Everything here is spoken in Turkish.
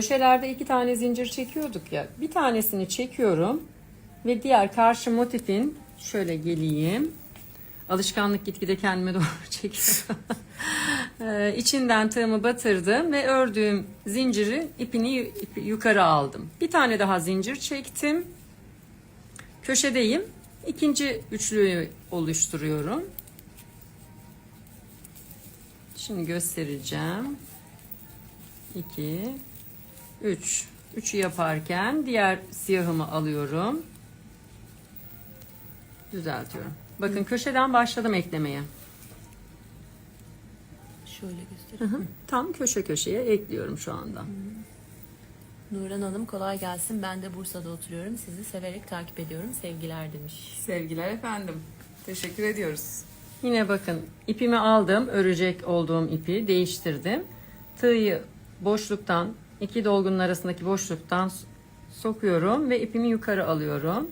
Köşelerde iki tane zincir çekiyorduk ya. Bir tanesini çekiyorum ve diğer karşı motifin şöyle geleyim. Alışkanlık gitgide kendime doğru çekiyorum. Ee, İçinden tığımı batırdım ve ördüğüm zinciri ipini yu- ipi yukarı aldım. Bir tane daha zincir çektim. Köşedeyim. İkinci üçlüyü oluşturuyorum. Şimdi göstereceğim. 2 3 3'ü yaparken diğer siyahımı alıyorum. Düzeltiyorum. Bakın köşeden başladım eklemeye. Şöyle göstereyim. Tam köşe köşeye ekliyorum şu anda. Nurhan Hanım kolay gelsin. Ben de Bursa'da oturuyorum. Sizi severek takip ediyorum. Sevgiler demiş. Sevgiler efendim. Teşekkür ediyoruz. Yine bakın ipimi aldım. Örecek olduğum ipi değiştirdim. Tığı boşluktan iki dolgunun arasındaki boşluktan sokuyorum ve ipimi yukarı alıyorum.